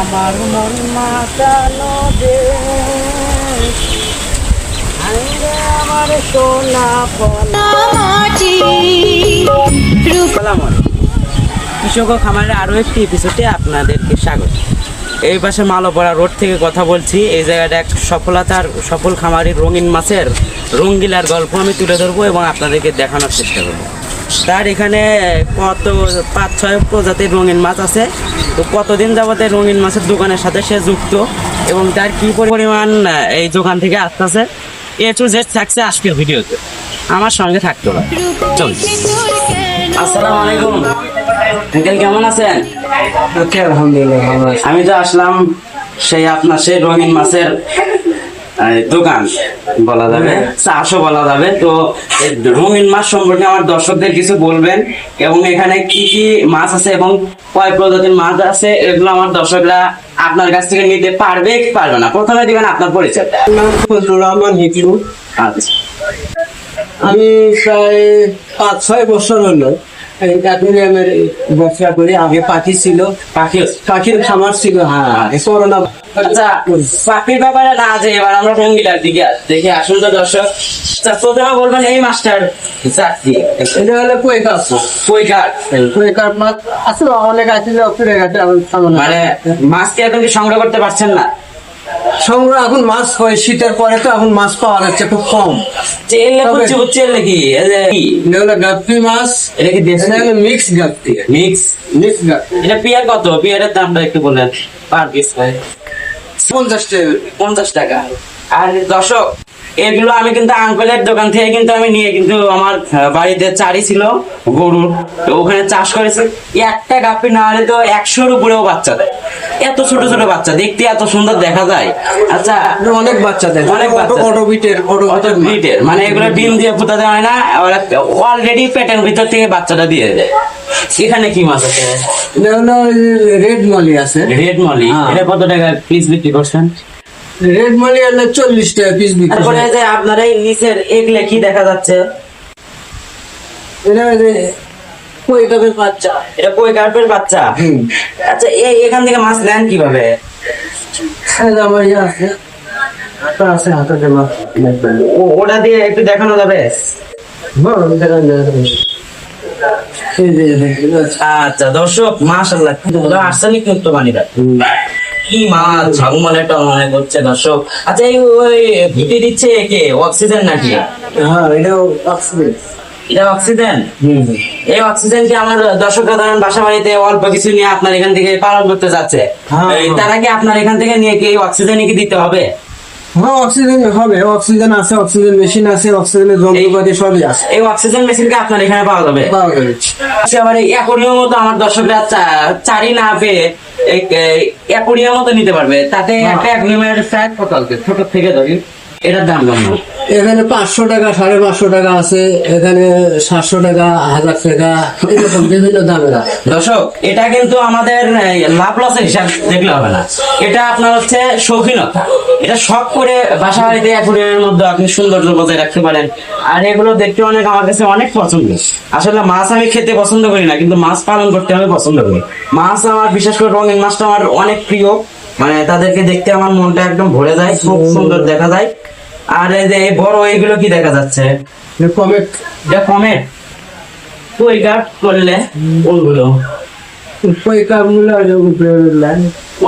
আমার মন মাতানো দেশ আমার সোনা মাটি। কৃষক ও খামারের আরও একটি এপিসোডে আপনাদেরকে স্বাগত। এই পাশে মালপড়া রোড থেকে কথা বলছি। এই জায়গাটা এক সফলতার সফল খামারির রঙিন মাছের রঙ্গিলার গল্প আমি তুলে ধরবো এবং আপনাদেরকে দেখানোর চেষ্টা করব। তার এখানে কত পাঁচ ছয় প্রজাতির রঙিন মাছ আছে। তো কতদিন যাবতে রঙিন মাছের দোকানের সাথে সে যুক্ত এবং তার কি পরিমাণ এই দোকান থেকে আসতেছে এ টু জেড থাকছে আজকের ভিডিওতে। আমার সঙ্গে থাকতে হবে। চলুন আসসালামু আলাইকুম। আঙ্কেল কেমন আছেন? আলহামদুলিল্লাহ ভালো আমি তো আসলাম সেই আপনার সেই রঙিন মাছের দোকান বলা যাবে চাষও বলা যাবে। তো রঙিন মাছ সম্পর্কে আমার দর্শকদের কিছু বলবেন এবং এখানে কি কি মাছ আছে এবং কয় প্রজাতির মাছ আছে এগুলো আমার দর্শকরা আপনার কাছ থেকে নিতে পারবে কি পারবে না? প্রথমে দিবেন আপনার পরিচয় ফজলুর রহমান হিকলু। আচ্ছা। আমি প্রায় পাঁচ ছয় বছর হলো অ্যাকুরিয়ামের ব্যবসা করি আগে পাখি ছিল পাখি পাখির খামার ছিল হ্যাঁ করোনা আচ্ছা পাখির ব্যাপারে না আছে এবার আমরা রঙ্গিলার দিকে। দেখি আসুন তো দর্শক। আচ্ছা, প্রথমে বলবেন এই এটা হলো মাছ? আসলে অনেক আছে যে ফিরে গেছে মানে মাছ কি এখন সংগ্রহ করতে পারছেন না? সংগ্রহ এখন মাছ হয় শীতের পরে তো এখন মাছ পাওয়া যাচ্ছে খুব কম। গাপ্পি মাছ এটা কি দেশি? না হলো mix guppy. Mix mix guppy. এটা পিয়া কত? পিয়ারের দামটা একটু বলেন। পার পিস পঞ্চাশ টাকা। পঞ্চাশ টাকা। আর দর্শক এগুলো আমি কিন্তু আঙ্কেলের দোকান থেকে কিন্তু আমি নিয়ে কিন্তু আমার বাড়িতে চারি ছিল গরুর। ওখানে চাষ করেছে। একটা গাপি না হলে তো একশোর উপরেও বাচ্চা দেয়। এত ছোট ছোট বাচ্চা দেখতে এত সুন্দর দেখা যায়। আচ্ছা অনেক বাচ্চা দেয় অনেক বাচ্চা মানে এগুলো ডিম দিয়ে ফুটাতে হয় না অলরেডি পেটের ভিতর থেকে বাচ্চাটা দিয়ে দেয়। এখানে কি মাছ আছে? রেড মলি আছে। রেড মলি হ্যাঁ। এটা কত টাকা পিস বিক্রি করছেন? রেড হলো চল্লিশ টাকা পিস বিক্রি তারপরে যে আপনার এই নিচের এগলে কি দেখা যাচ্ছে? এটা হলো কই কাপের বাচ্চা। এটা কই বাচ্চা? আচ্ছা এই এখান থেকে মাছ নেন কীভাবে? আমার ইয়ে আছে। আছে হাতে দেওয়া ওটা দিয়ে একটু দেখানো যাবে? হ্যাঁ, দেখান আচ্ছা দর্শক মাশাআল্লাহ আর্সেনিক মুক্ত পানিটা কি মাছ? ঝলমলে মনে করছে দর্শক। আচ্ছা এই ওই ভিটি দিচ্ছে কে? অক্সিজেন নাকি? হ্যাঁ এটাও অক্সিজেন। এটা অক্সিজেন। এই অক্সিজেন কি আমার দর্শকরা ধরেন বাসা বাড়িতে অল্প কিছু নিয়ে আপনার এখান থেকে পালন করতে যাচ্ছে? হ্যাঁ, হ্যাঁ। তারা কি আপনার এখান থেকে নিয়ে কি অক্সিজেন কি দিতে হবে? হ্যাঁ অক্সিজেন হবে অক্সিজেন আছে অক্সিজেন মেশিন আছে অক্সিজেনের যন্ত্রপাতি সবই আছে। এই অক্সিজেন মেশিন কি আপনার এখানে পাওয়া যাবে। পাওয়া যাবে। আচ্ছা, আবার এই অ্যাকোরিয়াম মতো আমার দর্শকরা চারি না পেয়ে অ্যাকোরিয়াম মতো নিতে পারবে। তাতে একটা অ্যাকোরিয়ামের ফ্যাট কত ছোট থেকে ধরি। এটার দাম কেমন এখানে পাঁচশো টাকা সাড়ে পাঁচশো টাকা আছে। এখানে সাতশো টাকা হাজার টাকা এরকম বিভিন্ন দামের দর্শক এটা কিন্তু আমাদের লাভ লসের হিসাব দেখলে হবে না। এটা আপনার হচ্ছে শৌখিনতা। এটা শখ করে বাসা বাড়িতে অ্যাকোরিয়ামের মধ্যে আপনি সৌন্দর্য বজায় রাখতে পারেন। আর এগুলো দেখতে অনেক আমার কাছে অনেক পছন্দ আসলে মাছ আমি খেতে পছন্দ করি না কিন্তু মাছ পালন করতে আমি পছন্দ করি। মাছ আমার বিশেষ করে রঙিন মাছটা আমার অনেক প্রিয়। মানে তাদেরকে দেখতে আমার মনটা একদম ভরে যায় খুব সুন্দর দেখা যায়। আর এই যে বড় এইগুলো কি দেখা যাচ্ছে? কমেট এটা কমেট কই করলে? কোনগুলো কই কাপগুলো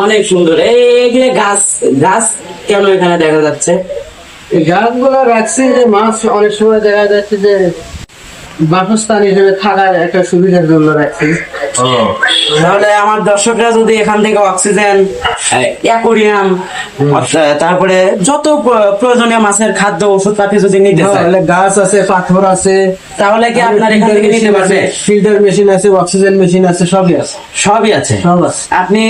অনেক সুন্দর। এই এগুলো গাছ গাছ কেন এখানে দেখা যাচ্ছে? গাছগুলো রাখছি যে মাছ অনেক সময় দেখা যাচ্ছে যে বাসস্থান হিসেবে থাকার একটা সুবিধার জন্য রাখছি। তাহলে আমার দর্শকরা যদি এখান থেকে অক্সিজেন অ্যাকোরিয়াম তারপরে যত প্রয়োজনীয় মাছের খাদ্য যদি নিতে চায়। তাহলে গাছ আছে পাথর আছে তাহলে কি আপনার এখান থেকে নিতে পারবে? ফিল্টার মেশিন আছে অক্সিজেন মেশিন আছে সবই আছে। সবই আছে? সব আছে। আপনি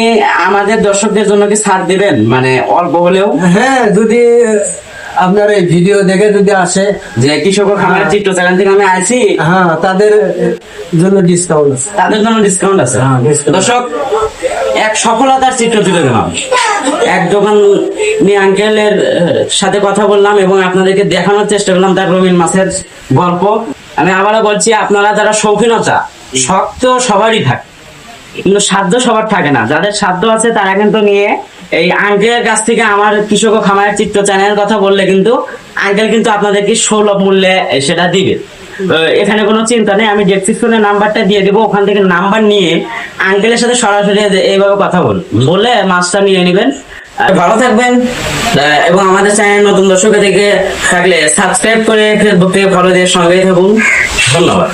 আমাদের দর্শকদের জন্য কি ছাড় দিবেন? মানে অল্প হলেও? হ্যাঁ যদি আপনার এই ভিডিও দেখে যদি আসে যে কৃষক খামারের চিত্র সেখান থেকে আমি আইছি। হ্যাঁ তাদের জন্য ডিসকাউন্ট আছে। তাদের জন্য ডিসকাউন্ট আছে। হ্যাঁ। দর্শক এক সফলতার চিত্র তুলে দিলাম এক দোকান নিয়ে আঙ্কেলের সাথে কথা বললাম এবং আপনাদেরকে দেখানোর চেষ্টা করলাম তার রঙিন মাছের গল্প। আমি আবারও বলছি আপনারা যারা শৌখিনতা শখ তো সবারই থাকে। কিন্তু সাধ্য সবার থাকে না। যাদের সাধ্য আছে তারা কিন্তু নিয়ে এই আঙ্কেলের কাছ থেকে আমার কৃষক ও খামারের চিত্র চ্যানেলের কথা বললে কিন্তু আঙ্কেল কিন্তু আপনাদেরকে সুলভ মূল্যে সেটা দিবে। এখানে কোনো চিন্তা নেই, আমি ডেসক্রিপশনে নাম্বারটা দিয়ে দেবো, ওখান থেকে নাম্বার নিয়ে আঙ্কেলের সাথে সরাসরি এইভাবে কথা বল বলে মাছটা নিয়ে নেবেন। ভালো থাকবেন এবং আমাদের চ্যানেল নতুন দর্শক থেকে থাকলে সাবস্ক্রাইব করে ফেসবুক থেকে ফলো দিয়ে সঙ্গেই থাকুন। ধন্যবাদ।